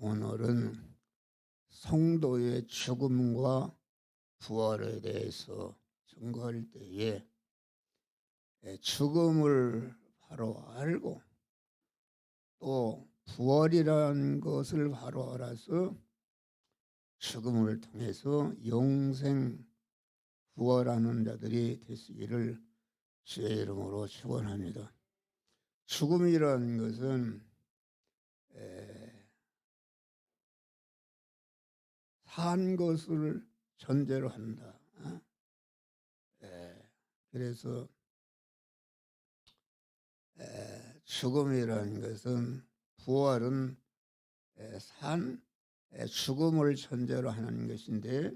오늘은 성도의 죽음과 부활에 대해서 증거할 때에 에, 죽음을 바로 알고 또 부활이라는 것을 바로 알아서 죽음을 통해서 영생 부활하는 자들이 되시기를 주의 이름으로 축원합니다. 죽음이라는 것은 에, 산 것을 전제로 한다. 어? 에, 그래서 에, 죽음이라는 것은 부활은 에, 산 에, 죽음을 전제로 하는 것인데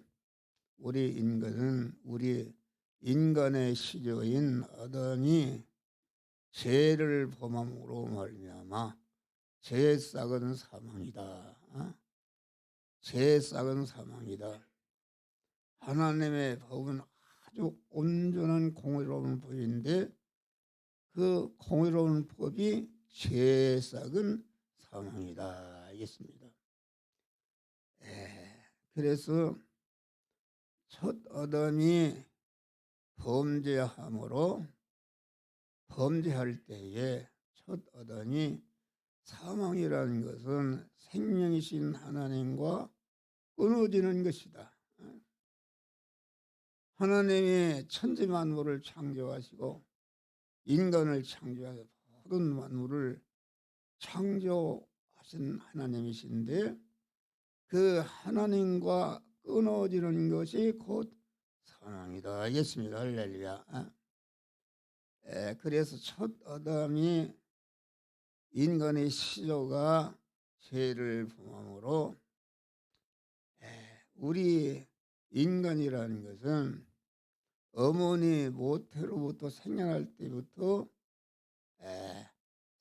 우리 인간은 우리 인간의 시조인 아담이 죄를 범함으로 말미암아 죄의 싹은 사망이다. 어? 죄의 싹은 사망이다. 하나님의 법은 아주 온전한 공의로운 법인데 그 공의로운 법이 죄의 싹은 사망이다. 알겠습니다. 에, 그래서 첫 아담이 범죄함으로 범죄할 때에 첫 아담이 사망이라는 것은 생명이신 하나님과 끊어지는 것이다. 하나님이 천지 만물을 창조하시고 인간을 창조하셔 모든 만물을 창조하신 하나님이신데 그 하나님과 끊어지는 것이 곧 사망이다. 알겠습니다. 할렐루야. 에, 그래서 첫 아담이 인간의 시조가 죄를 범함으로 에, 우리 인간이라는 것은 어머니 모태로부터 생겨날 때부터 에,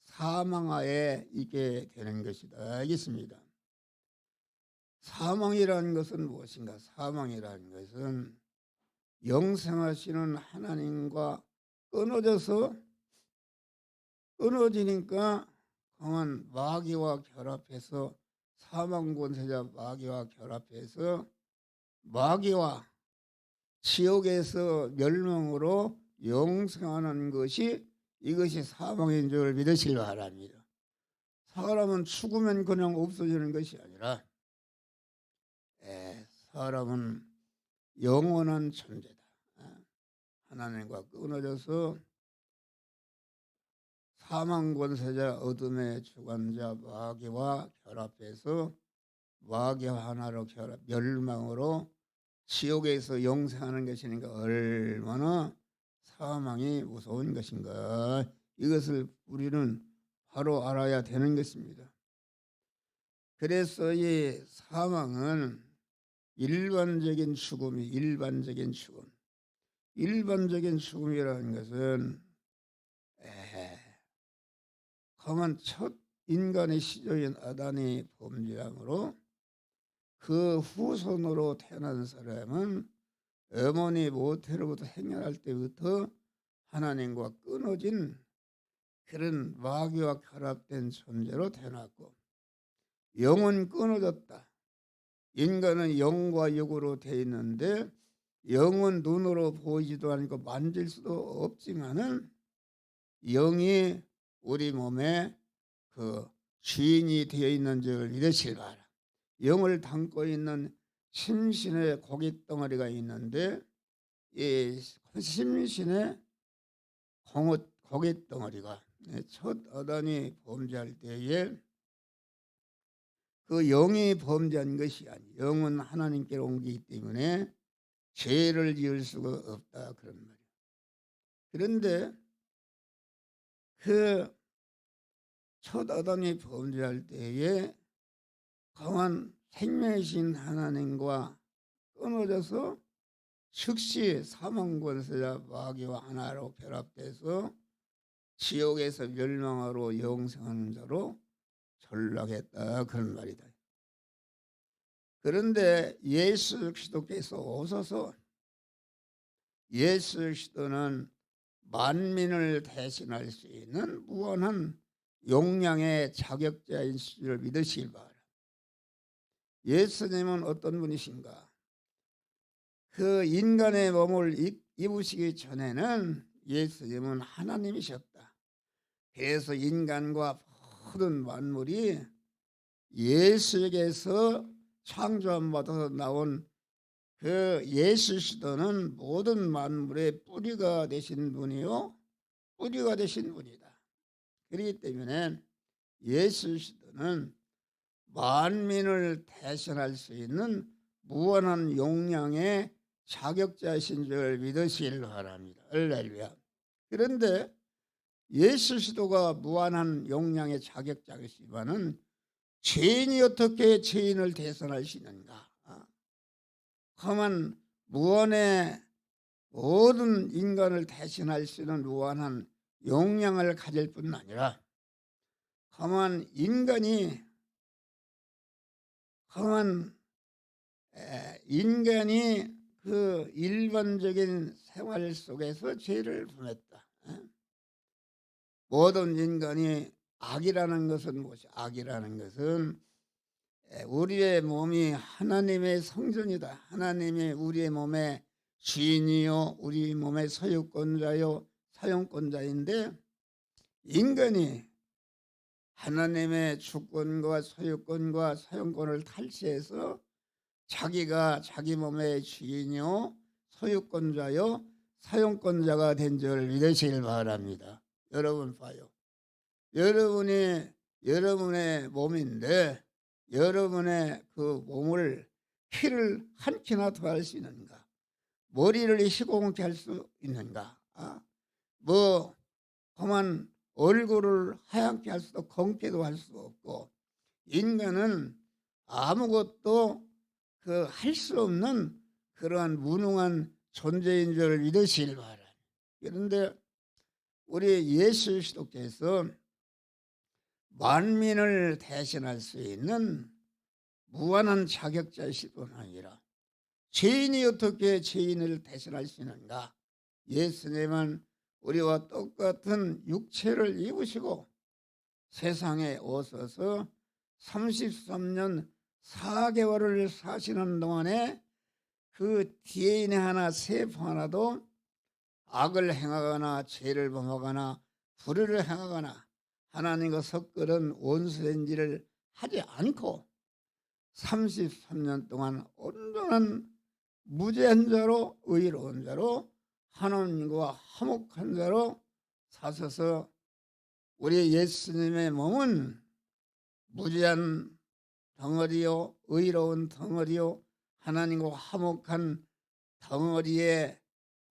사망하에 있게 되는 것이다. 알겠습니다. 사망이라는 것은 무엇인가? 사망이라는 것은 영생하시는 하나님과 끊어져서 끊어지니까 강한 마귀와 결합해서 사망 권세자 마귀와 결합해서 마귀와 지옥에서 멸망으로 영생하는 것이 이것이 사망인 줄 믿으시기 바랍니다. 사람은 죽으면 그냥 없어지는 것이 아니라 에, 사람은 영원한 존재다. 어? 하나님과 끊어져서 사망 권세자 어둠의 주관자 마귀와 결합해서 마귀 하나로 결합 멸망으로 지옥에서 영생하는 것이니까 얼마나 사망이 무서운 것인가 이것을 우리는 바로 알아야 되는 것입니다. 그래서 이 사망은 일반적인 죽음이 일반적인 죽음. 일반적인 죽음이라는 것은 에, 강한 첫 인간의 시조인 아담이 범죄함으로 그 후손으로 태어난 사람은 어머니 모태로부터 행렬할 때부터 하나님과 끊어진 그런 마귀와 결합된 존재로 태어났고 영은 끊어졌다. 인간은 영과 육으로 되어 있는데 영은 눈으로 보이지도 않고 만질 수도 없지만은 영이 우리 몸에 그 주인이 되어 있는 줄 믿으실 바라. 영을 담고 있는 심신의 고깃 덩어리가 있는데 이 심신의 고깃 덩어리가 첫 어단이 범죄할 때에 그 영이 범죄한 것이 아니 영은 하나님께로 옮기기 때문에 죄를 지을 수가 없다 그런 말이에요. 그런데 그 첫 아담이 범죄할 때에 강한 생명이신 하나님과 끊어져서 즉시 사망 권세자 마귀와 하나로 결합돼서 지옥에서 멸망하러 영생하는 자로 전락했다 그런 말이다. 그런데 예수 그리스도께서 오셔서 예수 그리스도는 만민을 대신할 수 있는 무한한 용량의 자격자인 줄 믿으시길 바라. 예수님은 어떤 분이신가? 그 인간의 몸을 입- 입으시기 전에는 예수님은 하나님이셨다. 그래서 인간과 모든 만물이 예수에게서 창조함 받아서 나온 그 예수 시도는 모든 만물의 뿌리가 되신 분이요 뿌리가 되신 분이다. 그렇기 때문에 예수 시도는 만민을 대신할 수 있는 무한한 용량의 자격자신 줄 믿으시길 바랍니다. 할렐루야. 그런데 예수 시도가 무한한 용량의 자격자이시지만은 죄인이 어떻게 죄인을 대선하시는가? 험한 무한의 모든 인간을 대신할 수 있는 무한한 용량을 가질 뿐 아니라 험한 인간이 에, 인간이 그 일반적인 생활 속에서 죄를 범했다. 에? 모든 인간이 악이라는 것은 무엇이? 악이라는 것은 에, 우리의 몸이 하나님의 성전이다. 하나님이 우리의 몸의 주인이요, 우리 몸의 소유권자요, 사용권자인데 인간이 하나님의 주권과 소유권과 사용권을 탈취해서 자기가 자기 몸의 주인이요, 소유권자요, 사용권자가 된 줄 믿으시길 바랍니다. 여러분 봐요. 여러분이 여러분의 몸인데 여러분의 그 몸을 키를 한 키나 더할 수 있는가? 머리를 시공케 할 수 있는가? 아, 뭐 그만 얼굴을 하얗게 할 수도 검게도 할 수 없고 인간은 아무것도 그 할 수 없는 그러한 무능한 존재인 줄 믿으시길 바랍니다. 그런데 우리 예수 그리스도께서 만민을 대신할 수 있는 무한한 자격자이실 뿐 아니라 죄인이 어떻게 죄인을 대신할 수 있는가? 예수님은 우리와 똑같은 육체를 입으시고 세상에 오셔서 33년 4개월을 사시는 동안에 그 DNA 하나 세포 하나도 악을 행하거나 죄를 범하거나 불의를 행하거나 하나님과 섞으는 원수된 일을 하지 않고 33년 동안 온전한 무죄한 자로 의로운 자로 하나님과 화목한 자로 사셔서 우리 예수님의 몸은 무죄한 덩어리요 의로운 덩어리요 하나님과 화목한 덩어리에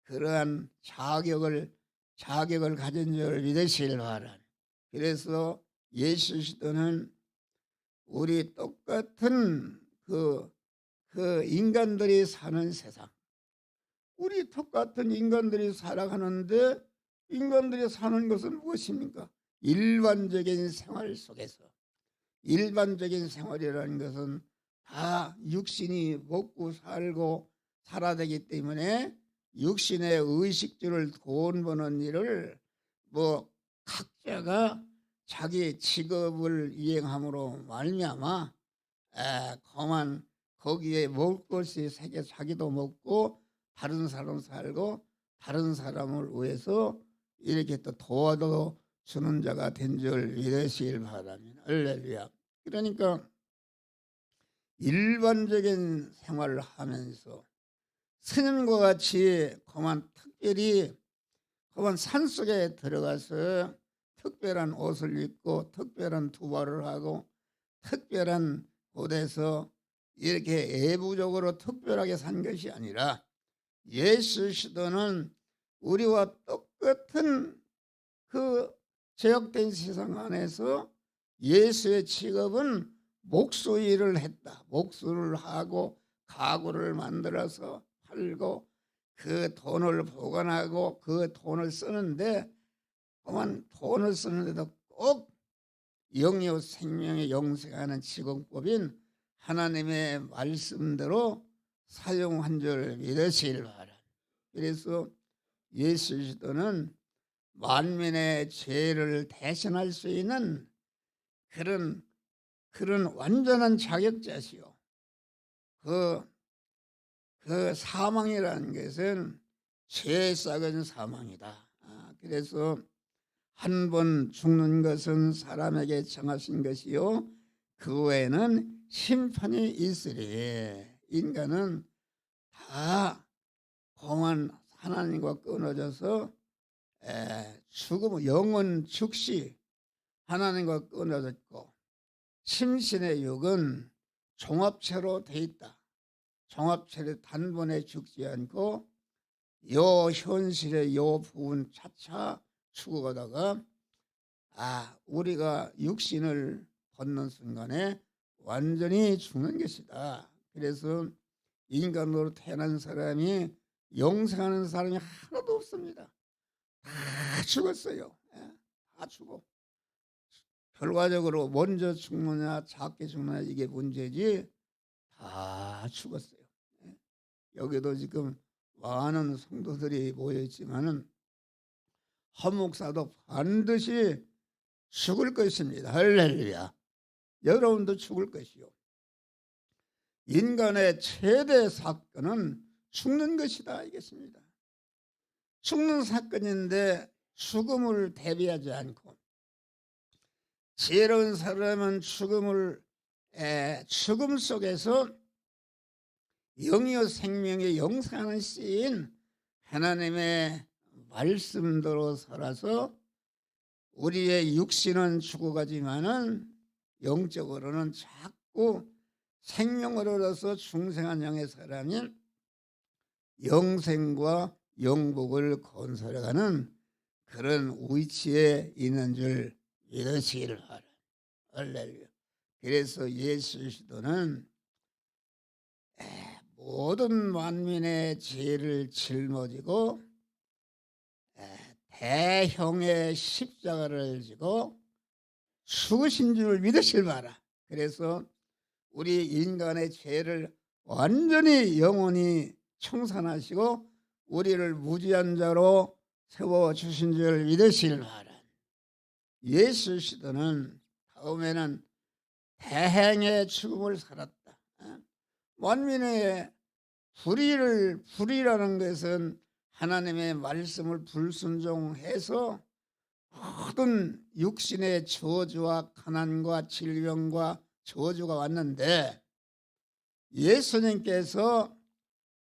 그러한 자격을 자격을 가진 줄 믿으시길 바랍니다. 그래서 예수 시도는 우리 똑같은 그, 그 인간들이 사는 세상 우리 똑같은 인간들이 살아가는데 인간들이 사는 것은 무엇입니까? 일반적인 생활 속에서 일반적인 생활이라는 것은 다 육신이 먹고 살고 살아야 되기 때문에 육신의 의식주를 돈 버는 일을 뭐 각자가 자기 직업을 이행함으로 말미암아 에, 그만 거기에 먹을 것이 세계 자기도 먹고 다른 사람 살고 다른 사람을 위해서 이렇게 또 도와도 주는 자가 된 줄 믿으시길 바랍니다. 할렐루야. 그러니까 일반적인 생활을 하면서 스님과 같이 그만 특별히 그만 산속에 들어가서 특별한 옷을 입고 특별한 두발을 하고 특별한 곳에서 이렇게 애부적으로 특별하게 산 것이 아니라 예수 시도는 우리와 똑같은 그 제약된 세상 안에서 예수의 직업은 목수 일을 했다. 목수를 하고 가구를 만들어서 팔고 그 돈을 보관하고 그 돈을 쓰는데 그만 돈을 쓰는데도 꼭 영유 생명의 영생하는 직업법인 하나님의 말씀대로 사용한 줄 믿으시길 바랍니다. 그래서 예수 그리스도는 만민의 죄를 대신할 수 있는 그런 그런 완전한 자격자시요. 그, 그 사망이라는 것은 죄 싹은 사망이다. 아, 그래서 한 번 죽는 것은 사람에게 정하신 것이요. 그 외에는 심판이 있으리. 인간은 다 공한 하나님과 끊어져서 에, 죽음, 영원 즉시 하나님과 끊어졌고 심신의 육은 종합체로 돼 있다. 종합체를 단번에 죽지 않고 요 현실의 요 부분 차차 죽어가다가 아 우리가 육신을 벗는 순간에 완전히 죽는 것이다. 그래서 인간으로 태어난 사람이 영생하는 사람이 하나도 없습니다. 다 죽었어요. 예, 다 죽어. 결과적으로 먼저 죽느냐 작게 죽느냐 이게 문제지 다 죽었어요. 예. 여기도 지금 많은 성도들이 모여 있지만은 한 목사도 반드시 죽을 것입니다. 할렐루야. 여러분도 죽을 것이요. 인간의 최대 사건은 죽는 것이다 알겠습니다. 죽는 사건인데 죽음을 대비하지 않고 지혜로운 사람은 죽음을 에, 죽음 속에서 영이요 생명의 영생하는 씨인 하나님의 말씀대로 살아서 우리의 육신은 죽어가지만은 영적으로는 자꾸 생명을 얻어서 중생한 영의 사람이 영생과 영복을 건설해가는 그런 위치에 있는 줄 믿으시기를 바라. 할렐루야. 그래서 예수 시도는 모든 만민의 죄를 짊어지고 대형의 십자가를 지고 죽으신 줄 믿으실 바라. 그래서 우리 인간의 죄를 완전히 영원히 청산하시고 우리를 무지한 자로 세워 주신 줄 믿으실 바라. 예수 시도는 다음에는 대행의 죽음을 살았다. 어? 만민의 불의를 불의라는 것은 하나님의 말씀을 불순종해서 모든 육신의 저주와 가난과 질병과 저주가 왔는데 예수님께서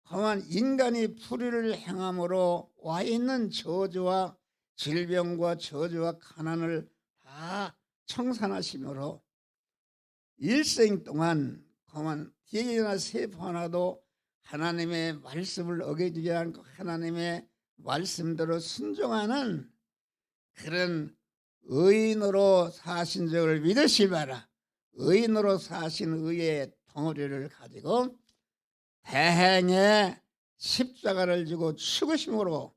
그만 인간이 불의를 행함으로 와 있는 저주와 질병과 저주와 가난을 다 청산하심으로 일생 동안 그만 뒤에나 세포 하나도 하나님의 말씀을 어겨지지 않고 하나님의 말씀대로 순종하는 그런 의인으로 사신 적을 믿으실 바라. 의인으로 사신 의의 덩어리를 가지고 대행의 십자가를 지고 죽으심으로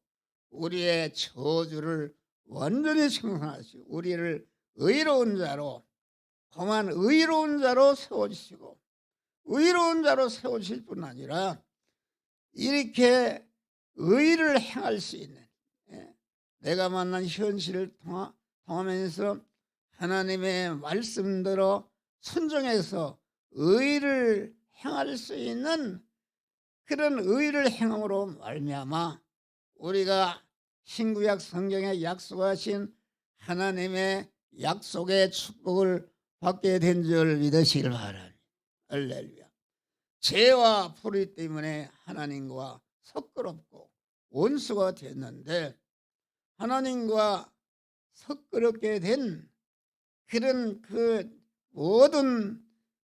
우리의 저주를 완전히 청산하시고 우리를 의로운 자로 그만 의로운 자로 세워주시고 의로운 자로 세우실 뿐 아니라 이렇게 의를 행할 수 있는 예, 내가 만난 현실을 통하면서 하나님의 말씀대로 순종해서 의를 행할 수 있는 그런 의를 행함으로 말미암아 우리가 신구약 성경에 약속하신 하나님의 약속의 축복을 받게 된 줄 믿으시길 바랍니다. 할렐루야. 죄와 불의 때문에 하나님과 섞그럽고 원수가 됐는데 하나님과 섞그럽게 된 그런 그 모든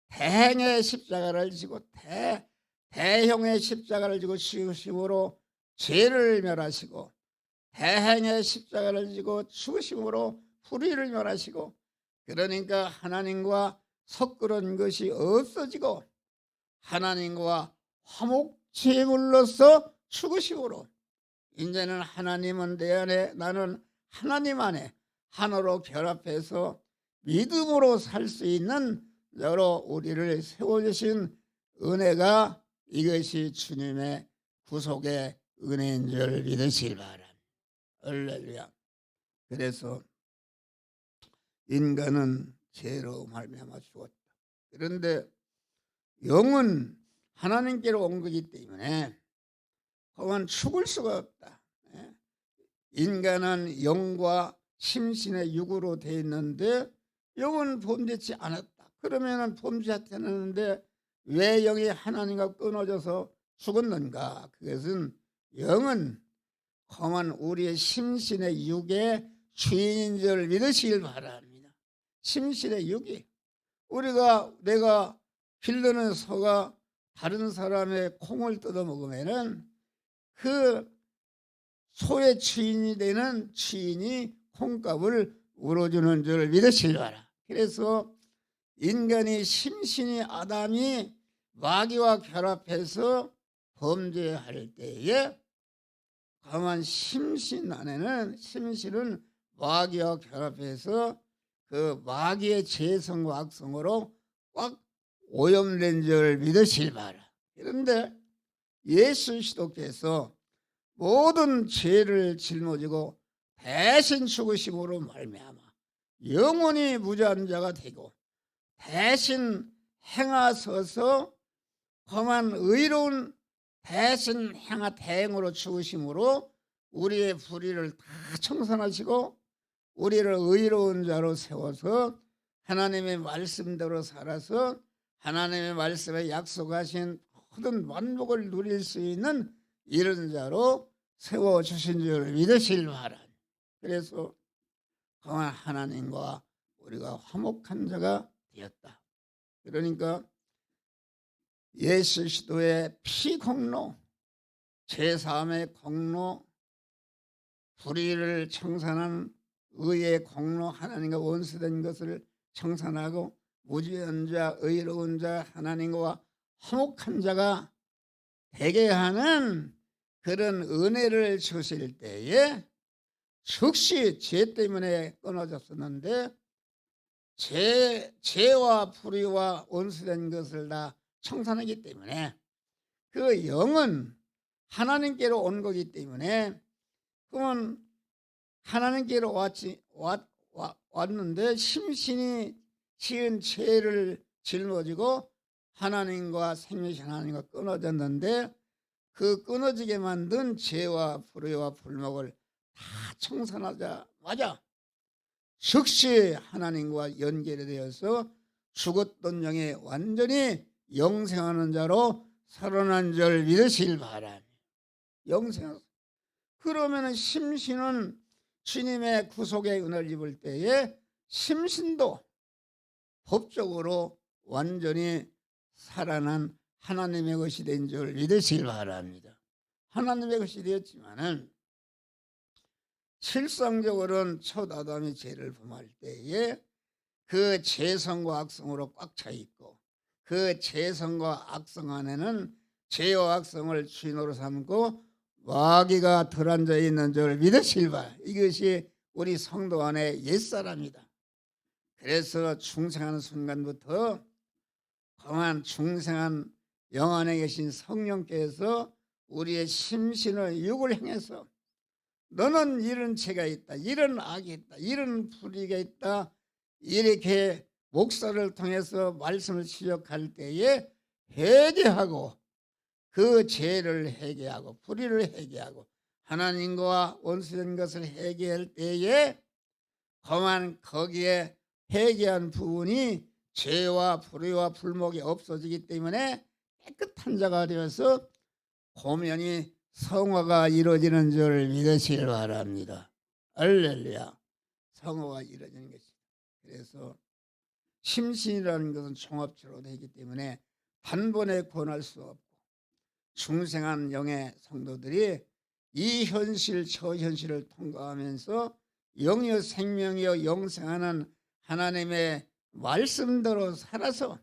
대행의 십자가를 지고 대, 대형의 십자가를 지고 죽으심으로 죄를 멸하시고 대행의 십자가를 지고 죽으심으로 불의를 멸하시고 그러니까 하나님과 섞그런 것이 없어지고 하나님과 화목제물로서 죽으심으로 이제는 하나님은 내 안에 나는 하나님 안에 하나로 결합해서 믿음으로 살 수 있는 여러 우리를 세워주신 은혜가 이것이 주님의 구속의 은혜인 줄 믿으실 바람. 할렐루야. 그래서 인간은 죄로 말미암아 죽었다. 그런데 영은 하나님께로 온 거기 때문에 그건 죽을 수가 없다. 예. 인간은 영과 심신의 육으로 되어 있는데 영은 범죄치 않았다. 그러면은 범죄하지 않았는데 왜 영이 하나님과 끊어져서 죽었는가? 그것은 영은 험한 우리의 심신의 육의 주인인 줄 믿으시길 바랍니다. 심신의 육이 우리가 내가 빌드는 소가 다른 사람의 콩을 뜯어 먹으면은 그 소의 주인이 되는 주인이 콩값을 울어주는 줄 믿으시길 바라. 그래서 인간이 심신이 아담이 마귀와 결합해서 범죄할 때에 강한 심신 안에는 심신은 마귀와 결합해서 그 마귀의 재성과 악성으로 꽉 오염된 줄 믿으실 바라. 그런데 예수 그리스도께서 모든 죄를 짊어지고 대신 죽으심으로 말미암아 영원히 무죄한 자가 되고 대신 행하셔서 험한 의로운 대신 행하 대행으로 죽으심으로 우리의 불의를 다 청산하시고 우리를 의로운 자로 세워서 하나님의 말씀대로 살아서 하나님의 말씀에 약속하신 모든 만복을 누릴 수 있는 이런 자로 세워 주신 줄 믿으실 바라. 그래서 강한 하나님과 우리가 화목한 자가 되었다. 그러니까 예수 그리스도의 피 공로, 제3의 공로, 불의를 청산한 의의 공로 하나님과 원수된 것을 청산하고 무지한 자, 의로운 자, 하나님과 화목한 자가 되게 하는 그런 은혜를 주실 때에 즉시 죄 때문에 끊어졌었는데 죄, 죄와 불의와 원수된 것을 다 청산하기 때문에 그 영은 하나님께로 온 거기 때문에 그러면 하나님께로 왔지, 왔, 왔, 왔는데 심신이 지은 죄를 짊어지고 하나님과 생명신 하나님과 끊어졌는데 그 끊어지게 만든 죄와 불의와 불목을 다 청산하자마자 즉시 하나님과 연결이 되어서 죽었던 영이 완전히 영생하는 자로 살아난 줄 믿으실 바람이 영생 그러면 심신은 주님의 구속의 은혜를 입을 때에 심신도 법적으로 완전히 살아난 하나님의 것이 된 줄 믿으시길 바랍니다. 하나님의 것이 되었지만은 실상적으로는 첫 아담이 죄를 범할 때에 그 죄성과 악성으로 꽉 차 있고 그 죄성과 악성 안에는 죄와 악성을 주인으로 삼고 마귀가 들어앉아 있는 줄 믿으실 바 이것이 우리 성도 안에 옛사람이다. 그래서 중생하는 순간부터 강한 중생한 영 안에 계신 성령께서 우리의 심신을 육을 행해서 너는 이런 죄가 있다. 이런 악이 있다. 이런 불의가 있다. 이렇게 목사를 통해서 말씀을 지적할 때에 회개하고 그 죄를 회개하고 불의를 회개하고 하나님과 원수된 것을 회개할 때에 그만 거기에 회개한 부분이 죄와 불의와 불목이 없어지기 때문에 깨끗한 자가 되어서 고면이 성화가 이루어지는 줄 믿으시길 바랍니다. 알렐루야. 성화가 이루어지는 것이다. 그래서 심신이라는 것은 종합체로 되기 때문에 단번에 권할 수 없고 중생한 영의 성도들이 이 현실 저 현실을 통과하면서 영이여 생명이여 영생하는 하나님의 말씀대로 살아서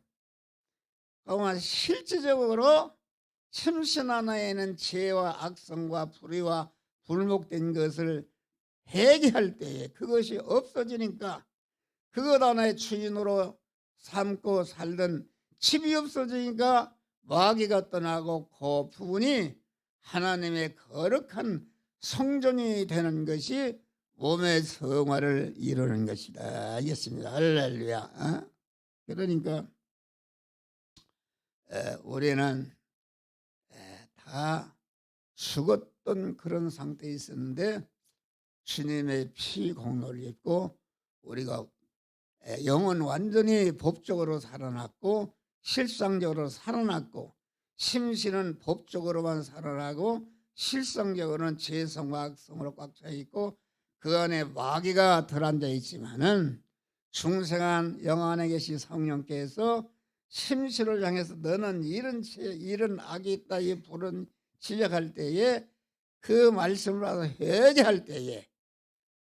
그동안 실질적으로 심신 하나에는 죄와 악성과 불의와 불목된 것을 회개할 때에 그것이 없어지니까 그것 하나의 주인으로 삼고 살던 집이 없어지니까 마귀가 떠나고 그 부분이 하나님의 거룩한 성전이 되는 것이 몸의 성화를 이루는 것이다. 이었습니다. 할렐루야. 어? 그러니까 에, 우리는 다 죽었던 그런 상태에 있었는데 주님의 피 공로를 입고 우리가 에, 영은 완전히 법적으로 살아났고 실상적으로 살아났고 심신은 법적으로만 살아나고 실상적으로는 죄성과 악성으로 꽉 차 있고 그 안에 마귀가 들어앉아 있지만은 중생한 영 안에 계신 성령께서 심신을 향해서 너는 이런 죄, 이런 악이 있다 이 불은 지적할 때에 그 말씀을 받아 회개할 때에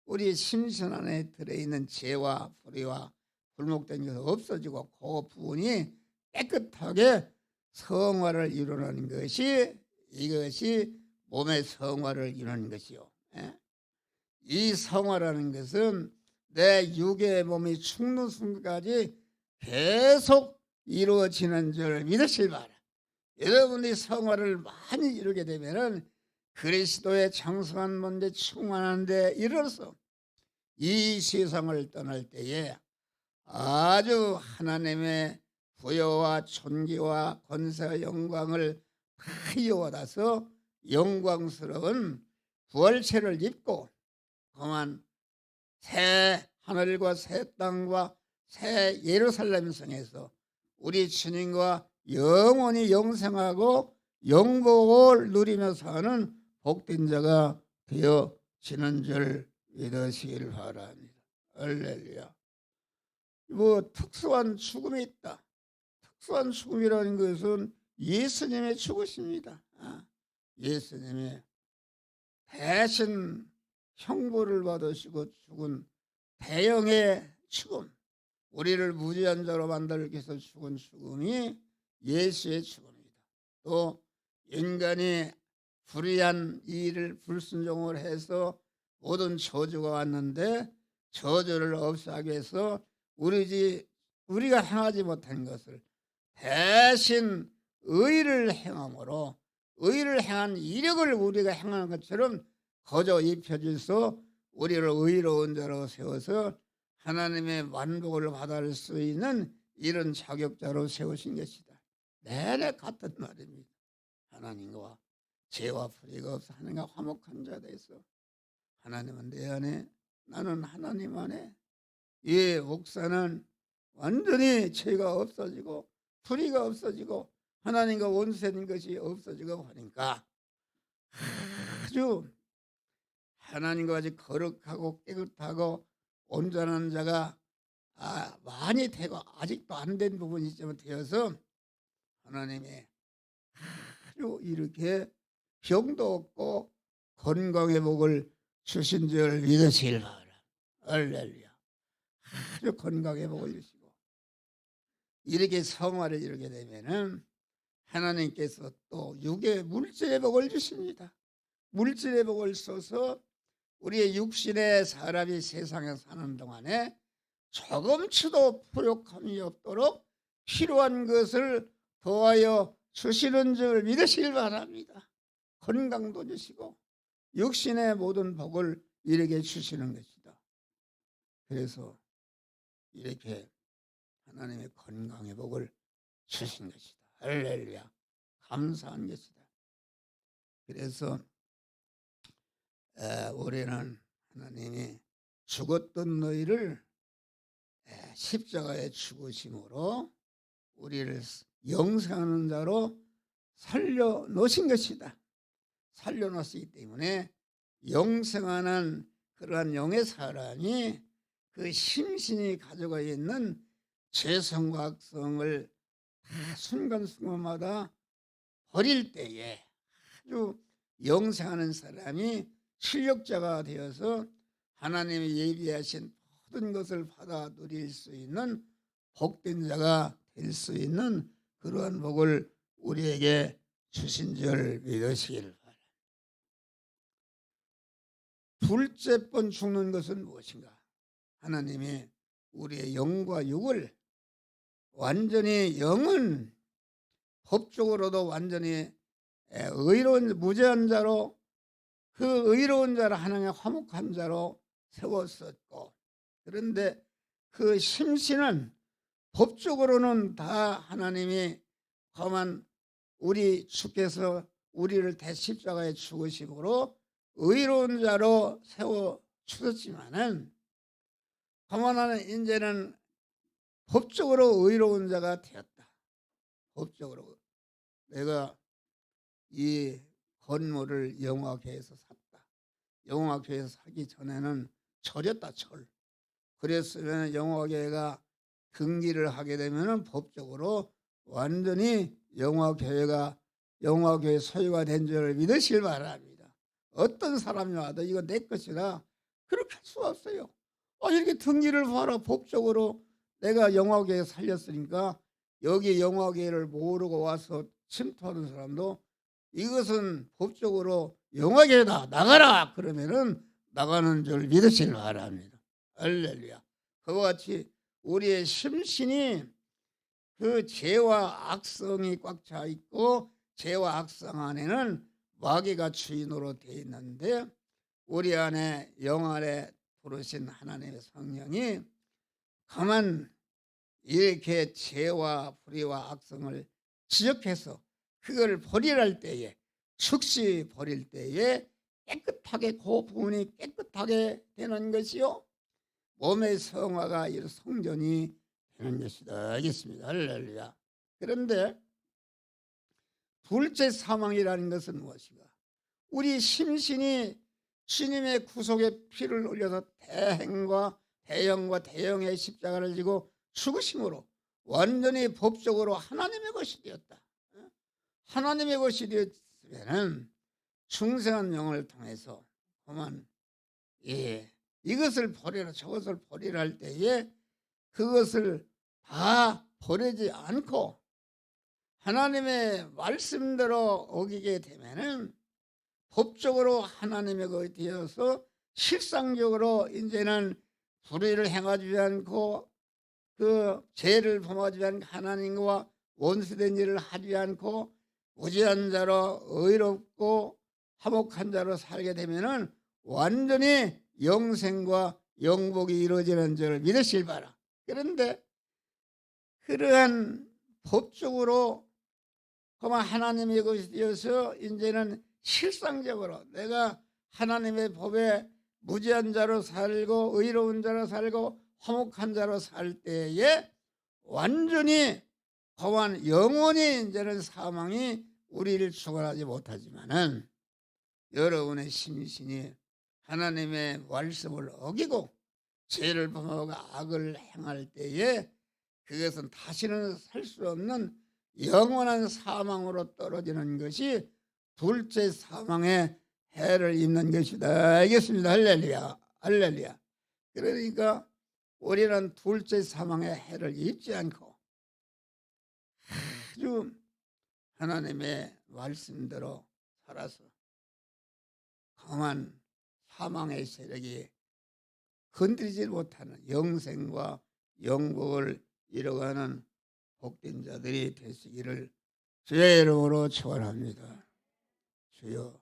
우리 심신 안에 들어있는 죄와 불의와 불목된 것이 없어지고 그 부분이 깨끗하게 성화를 이루는 것이 이것이 몸의 성화를 이루는 것이요. 예? 이 성화라는 것은 내 육의 몸이 죽는 순간까지 계속 이루어지는 줄 믿으실 바라. 여러분이 성화를 많이 이루게 되면은 그리스도의 장성한 몸에 충만한데 이르러서 이 세상을 떠날 때에 아주 하나님의 부여와 존귀와 권세와 영광을 다 이어받아서 영광스러운 부활체를 입고 그만 새 하늘과 새 땅과 새 예루살렘 성에서 우리 주님과 영원히 영생하고 영복을 누리며 사는 복된 자가 되어지는 줄 믿으시길 바랍니다. 할렐루야. 뭐 특수한 죽음이 있다. 특수한 죽음이라는 것은 예수님의 죽으십니다. 아, 예수님의 대신 형벌을 받으시고 죽은 대형의 죽음, 우리를 무지한 자로 만들기 위해서 죽은 죽음이 예수의 죽음이다. 또 인간이 불의한 일을 불순종을 해서 모든 저주가 왔는데 저주를 없애기 위해서 우리 집 우리가 행하지 못한 것을 대신 의를 행함으로 의를 행한 이력을 우리가 행하는 것처럼 거저 입혀줘서 우리를 의로운 자로 세워서 하나님의 만복을 받을 수 있는 이런 자격자로 세우신 것이다. 내내 같은 말입니다. 하나님과 죄와 불의가 없어 하나님과 화목한 자 돼서 하나님은 내 안에 나는 하나님 안에 이 목사는 완전히 죄가 없어지고 불의가 없어지고 하나님과 원수된 것이 없어지고 하니까 아주 하나님과 같이 거룩하고 깨끗하고 온전한 자가 아, 많이 되고 아직도 안 된 부분이 있지만 되어서 하나님이 아주 이렇게 병도 없고 건강의 복을 주신 줄 믿으시길 바라. 할렐루야. 아주 건강의 복을 주시고 이렇게 성화를 이루게 되면은 하나님께서 또 육의 물질의 복을 주십니다. 물질의 복을 써서 우리의 육신의 사람이 세상에 사는 동안에 조금치도 부족함이 없도록 필요한 것을 더하여 주시는 줄 믿으시길 바랍니다. 건강도 주시고 육신의 모든 복을 이렇게 주시는 것이다. 그래서 이렇게 하나님의 건강의 복을 주신 것이다. 할렐루야. 감사한 것이다. 그래서 에, 우리는 하나님이 죽었던 너희를 에, 십자가에 죽으심으로 우리를 영생하는 자로 살려 놓으신 것이다. 살려 놓았기 때문에 영생하는 그러한 영의 사람이 그 심신이 가지고 있는 죄성과 악성을 다 순간순간마다 버릴 때에 아주 영생하는 사람이 실력자가 되어서 하나님이 예비하신 모든 것을 받아 누릴 수 있는 복된 자가 될 수 있는 그러한 복을 우리에게 주신 줄 믿으시길 바랍니다. 둘째 번 죽는 것은 무엇인가? 하나님이 우리의 영과 육을 완전히 영은 법적으로도 완전히 의로운 무죄한 자로 그 의로운 자를 하나님의 화목한 자로 세웠었고 그런데 그 심신은 법적으로는 다 하나님이 험한 우리 주께서 우리를 대십자가에 죽으심으로 의로운 자로 세워 주셨지만은 가만하는 이제는 법적으로 의로운 자가 되었다. 법적으로 내가 이 건물을 영화교회에서 샀다. 영화교회에서 사기 전에는 절였다 절. 그랬으면 영화교회가 등기를 하게 되면은 법적으로 완전히 영화교회가 영화교회 소유가 된 줄을 믿으실 바랍니다. 어떤 사람이 와도 이거 내 것이라 그렇게 할 수가 없어요. 아 이렇게 등기를 봐라 법적으로 내가 영화교회 살렸으니까 여기 영화교회를 모르고 와서 침투하는 사람도 이것은 법적으로 영화교회다 나가라 그러면은 나가는 줄 믿으시길 바랍니다. 할렐루야. 그와 같이 우리의 심신이 그 죄와 악성이 꽉 차 있고 죄와 악성 안에는 마귀가 주인으로 되어 있는데 우리 안에 영 안에 부르신 하나님의 성령이 가만 이렇게 죄와 불의와 악성을 지적해서 그걸 버리랄 때에 즉시 버릴 때에 깨끗하게 그 부분이 깨끗하게 되는 것이요. 몸의 성화가 이 성전이 되는 것이다. 알겠습니다. 할렐루야. 그런데 둘째 사망이라는 것은 무엇인가? 우리 심신이 주님의 구속의 피를 흘려서 대행과 대형과 대형의 십자가를 지고 죽으심으로 완전히 법적으로 하나님의 것이 되었다. 어? 하나님의 것이 되었으면 중생한 영을 통해서 그만 예 이것을 버리라 저것을 버리라 할 때에 그것을 다 버리지 않고 하나님의 말씀대로 어기게 되면은 법적으로 하나님의 것이 되어서 실상적으로 이제는 불의를 행하지 않고 그 죄를 범하지 않고 하나님과 원수된 일을 하지 않고 무지한 자로 의롭고 화목한 자로 살게 되면은 완전히 영생과 영복이 이루어지는 줄을 믿으실 바라. 그런데 그러한 법적으로 그만 하나님의 것이 되어서 이제는 실상적으로 내가 하나님의 법에 무지한 자로 살고 의로운 자로 살고 화목한 자로 살 때에 완전히 거한 영원히 이제는 사망이 우리를 추월하지 못하지만은 여러분의 심신이 하나님의 말씀을 어기고 죄를 범하고 악을 행할 때에 그것은 다시는 살 수 없는 영원한 사망으로 떨어지는 것이 둘째 사망의 해를 입는 것이다. 알겠습니다. 할렐루야. 할렐루야. 그러니까 우리는 둘째 사망의 해를 입지 않고 아주 하나님의 말씀대로 살아서 강한 사망의 세력이 건드리지 못하는 영생과 영복을 이뤄가는 복된 자들이 되시기를 주의 이름으로 축원합니다. 주여